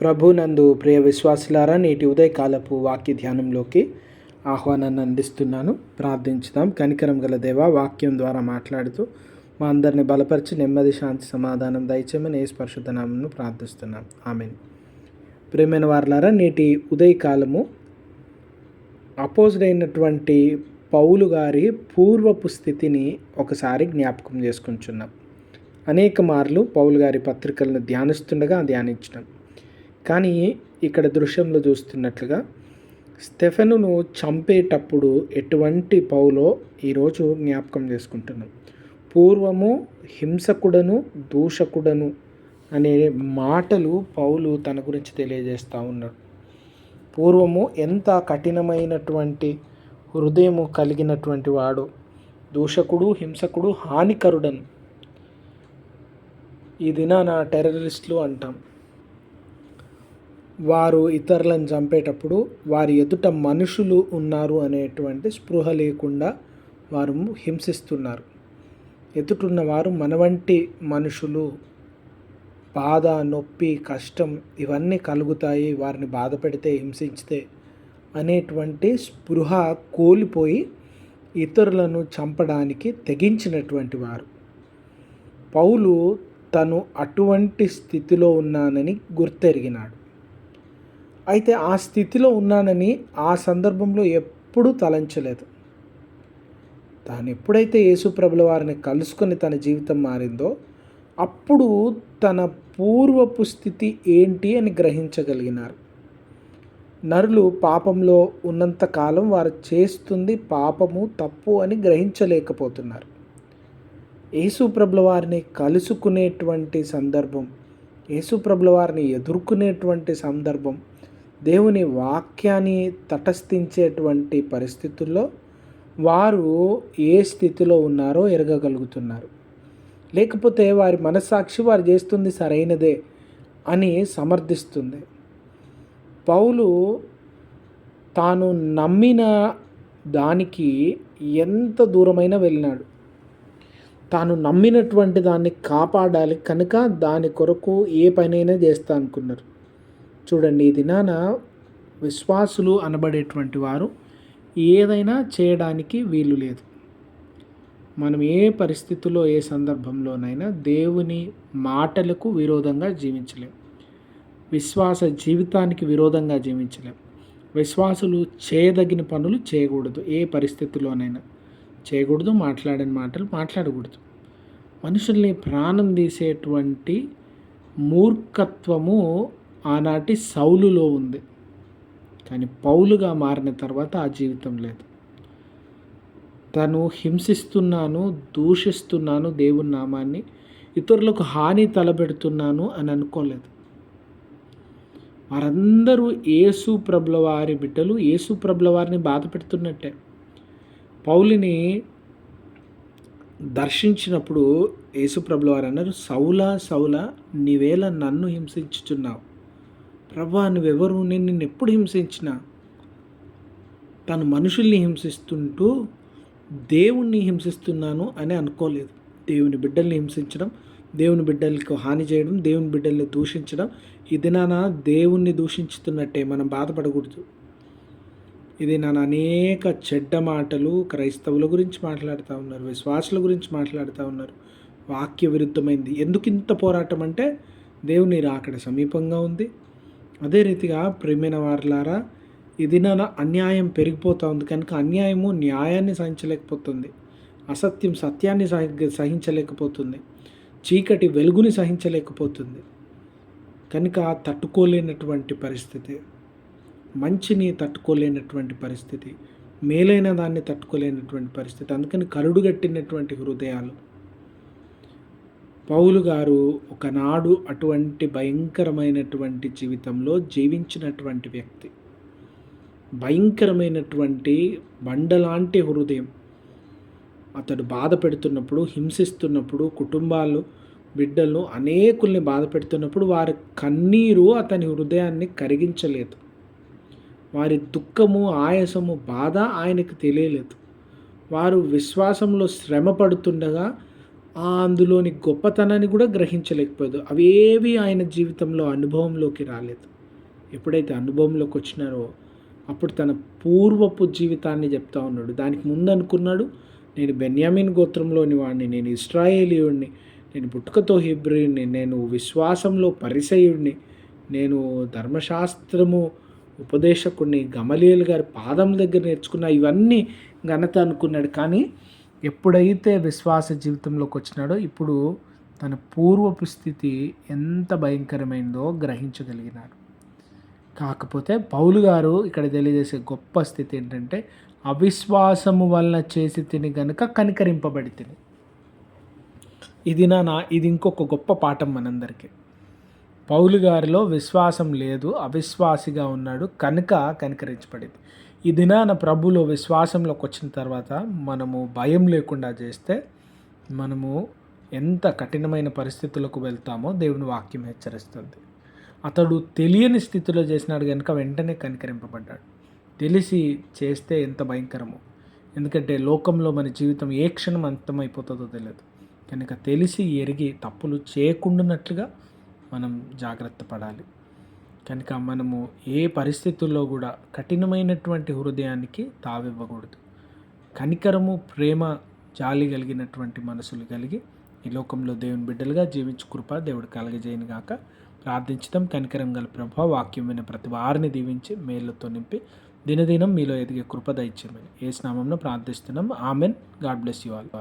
ప్రభునందు ప్రియ విశ్వాసులారా నేటి ఉదయకాలపు వాక్య ధ్యానంలోకి ఆహ్వానాన్ని అందిస్తున్నాను. ప్రార్థించుదాం. కనికరం గల దేవ వాక్యం ద్వారా మాట్లాడుతూ మా అందరిని బలపరిచి నెమ్మది శాంతి సమాధానం దయచేయమని ఏ స్పర్శతనామను ప్రార్థిస్తున్నాం. ఆమెన్. ప్రియమైన వారులారా నేటి ఉదయకాలము అపోజ్డ్ అయినటువంటి పౌలు గారి పూర్వపు స్థితిని ఒకసారి జ్ఞాపకం చేసుకుంటున్నాం. అనేక మార్లు పౌలు గారి పత్రికలను ధ్యానిస్తుండగా ధ్యానించడం కానీ ఇక్కడ దృశ్యంలో చూస్తున్నట్లుగా స్టెఫెనును చంపేటప్పుడు ఎటువంటి పౌలో ఈరోజు జ్ఞాపకం చేసుకుంటున్నాం. పూర్వము హింసకుడను దూషకుడను అనే మాటలు పౌలు తన గురించి తెలియజేస్తూ ఉన్నాడు. పూర్వము ఎంత కఠినమైనటువంటి హృదయము కలిగినటువంటి వాడు దూషకుడు హింసకుడు హానికరుడను ఈ దినాన టెర్రరిస్టులు అంటాం. వారు ఇతరులను చంపేటప్పుడు వారి ఎదుట మనుషులు ఉన్నారు అనేటువంటి స్పృహ లేకుండా వారు హింసిస్తున్నారు. ఎదుటున్న వారు మన వంటి మనుషులు బాధ నొప్పి కష్టం ఇవన్నీ కలుగుతాయి వారిని బాధ పెడితే హింసించితే అనేటువంటి స్పృహ కోల్పోయి ఇతరులను చంపడానికి తెగించినటువంటి వారు. పౌలు తను అటువంటి స్థితిలో ఉన్నానని గుర్తెరిగినాడు. అయితే ఆ స్థితిలో ఉన్నానని ఆ సందర్భంలో ఎప్పుడూ తలంచలేదు. తాను ఎప్పుడైతే యేసుప్రభుల వారిని కలుసుకొని తన జీవితం మారిందో అప్పుడు తన పూర్వపు స్థితి ఏంటి అని గ్రహించగలిగినారు. నరులు పాపంలో ఉన్నంతకాలం వారు చేస్తుంది పాపము తప్పు అని గ్రహించలేకపోతున్నారు. యేసుప్రభుల వారిని కలుసుకునేటువంటి సందర్భం యేసుప్రభుల వారిని ఎదుర్కొనేటువంటి సందర్భం దేవుని వాక్యాన్ని తటస్థించేటువంటి పరిస్థితుల్లో వారు ఏ స్థితిలో ఉన్నారో ఎరగగలుగుతున్నారు. లేకపోతే వారి మనస్సాక్షి వారు చేస్తుంది సరైనదే అని సమర్థిస్తుంది. పౌలు తాను నమ్మిన దానికి ఎంత దూరమైనా వెళ్ళినాడు. తాను నమ్మినటువంటి దాన్ని కాపాడాలి కనుక దాని కొరకు ఏ పనైనా చేస్తా అనుకున్నారు. చూడండి ఈ దినాన విశ్వాసులు అనబడేటువంటి వారు ఏదైనా చేయడానికి వీలు లేదు. మనం ఏ పరిస్థితుల్లో ఏ సందర్భంలోనైనా దేవుని మాటలకు విరోధంగా జీవించలేం. విశ్వాస జీవితానికి విరోధంగా జీవించలేం. విశ్వాసులు చేయదగిన పనులు చేయకూడదు ఏ పరిస్థితిలోనైనా. చేయకూడదు మాట్లాడని మాటలు మాట్లాడకూడదు. మనుషుల్ని ప్రాణం తీసేటువంటి మూర్ఖత్వము ఆనాటి సౌలులో ఉంది. కానీ పౌలుగా మారిన తర్వాత ఆ జీవితం లేదు. తను హింసిస్తున్నాను దూషిస్తున్నాను దేవుని నామాన్ని ఇతరులకు హాని తలపెడుతున్నాను అని అనుకోలేదు. వారందరూ యేసు ప్రభుల వారి బిడ్డలు యేసు ప్రభుల వారిని బాధ పెడుతున్నట్టే. పౌలిని దర్శించినప్పుడు యేసుప్రభుల వారు అన్నారు సౌల సౌల నీవేళ నన్ను హింసించుచున్నావు. ప్రభా నువ్వెవరు? నేను నిన్ను ఎప్పుడు హింసించిన? తను మనుషుల్ని హింసిస్తుంటూ దేవుణ్ణి హింసిస్తున్నాను అని అనుకోలేదు. దేవుని బిడ్డల్ని హింసించడం దేవుని బిడ్డలకు హాని చేయడం దేవుని బిడ్డల్ని దూషించడం ఇది నానా దేవుణ్ణి దూషించుతున్నట్టే మనం బాధపడకూడదు. ఇది నాన్న అనేక చెడ్డ మాటలు క్రైస్తవుల గురించి మాట్లాడుతూ ఉన్నారు విశ్వాసుల గురించి మాట్లాడుతూ ఉన్నారు. వాక్య విరుద్ధమైంది ఎందుకు ఇంత పోరాటం అంటే దేవుని రాకడ సమీపంగా ఉంది. అదే రీతిగా ప్రేమైన వారులారా ఇది నా అన్యాయం పెరిగిపోతూ ఉంది. కనుక అన్యాయము న్యాయాన్ని సహించలేకపోతుంది. అసత్యం సత్యాన్ని సహ సహించలేకపోతుంది. చీకటి వెలుగుని సహించలేకపోతుంది. కనుక తట్టుకోలేనటువంటి పరిస్థితి మంచిని తట్టుకోలేనటువంటి పరిస్థితి మేలైన దాన్ని తట్టుకోలేనటువంటి పరిస్థితి. అందుకని కరుడుగట్టినటువంటి హృదయాలు పౌలు గారు ఒకనాడు అటువంటి భయంకరమైనటువంటి జీవితంలో జీవించినటువంటి వ్యక్తి. భయంకరమైనటువంటి బండలాంటి హృదయం. అతడు బాధ పెడుతున్నప్పుడు హింసిస్తున్నప్పుడు కుటుంబాలు బిడ్డలను అనేకుల్ని బాధ పెడుతున్నప్పుడు వారి కన్నీరు అతని హృదయాన్ని కరిగించలేదు. వారి దుఃఖము ఆయాసము బాధ ఆయనకు తెలియలేదు. వారు విశ్వాసంలో శ్రమ పడుతుండగా అందులోని గొప్పతనాన్ని కూడా గ్రహించలేకపోయాడు. అవేవి ఆయన జీవితంలో అనుభవంలోకి రాలేదు. ఎప్పుడైతే అనుభవంలోకి వచ్చినారో అప్పుడు తన పూర్వపు జీవితాన్ని చెప్తా ఉన్నాడు. దానికి ముందు అనుకున్నాడు నేను బెన్యామిన్ గోత్రంలోని వాడిని నేను ఇస్రాయేలీయుడిని నేను పుట్టుకతో హిబ్రియుడిని నేను విశ్వాసంలో పరిసయుడిని నేను ధర్మశాస్త్రము ఉపదేశకుడిని గమలియల్ గారి పాదం దగ్గర నేర్చుకున్న ఇవన్నీ ఘనత అనుకున్నాడు. కానీ ఎప్పుడైతే విశ్వాస జీవితంలోకి వచ్చినాడో ఇప్పుడు తన పూర్వపు స్థితి ఎంత భయంకరమైందో గ్రహించగలిగినాడు. కాకపోతే పౌలు గారు ఇక్కడ తెలియజేసే గొప్ప స్థితి ఏంటంటే అవిశ్వాసము వలన చేసి తిని గనుక కనికరింపబడి తిని ఇది నా ఇది ఇంకొక గొప్ప పాఠం మనందరికీ. పౌలు గారిలో విశ్వాసం లేదు అవిశ్వాసిగా ఉన్నాడు కనుక కనికరించబడింది. ఈ దినాన ప్రభులో విశ్వాసంలోకి వచ్చిన తర్వాత మనము భయం లేకుండా చేస్తే మనము ఎంత కఠినమైన పరిస్థితులకు వెళ్తామో దేవుని వాక్యం హెచ్చరిస్తుంది. అతడు తెలియని స్థితిలో చేసినాడు కనుక వెంటనే కనికరింపబడ్డాడు. తెలిసి చేస్తే ఎంత భయంకరమో. ఎందుకంటే లోకంలో మన జీవితం ఏ క్షణం అంతమైపోతుందో తెలియదు. కనుక తెలిసి ఎరిగి తప్పులు చేయకుండానట్లుగా మనం జాగ్రత్త పడాలి. కనుక మనము ఏ పరిస్థితుల్లో కూడా కఠినమైనటువంటి హృదయానికి తావివ్వకూడదు. కనికరము ప్రేమ జాలి కలిగినటువంటి మనసులు కలిగి ఈ లోకంలో దేవుని బిడ్డలుగా జీవించు కృప దేవుడు కలగజేయను గాక. ప్రార్థించడం కనికరం గల ప్రభ వాక్యం విన ప్రతి వారిని దీవించి మేళ్ళతో నింపి దినదినం మీలో ఎదిగే కృప దయచేయమని. ఏ స్నామంలో ప్రార్థిస్తున్నాం. Amen. God bless you all.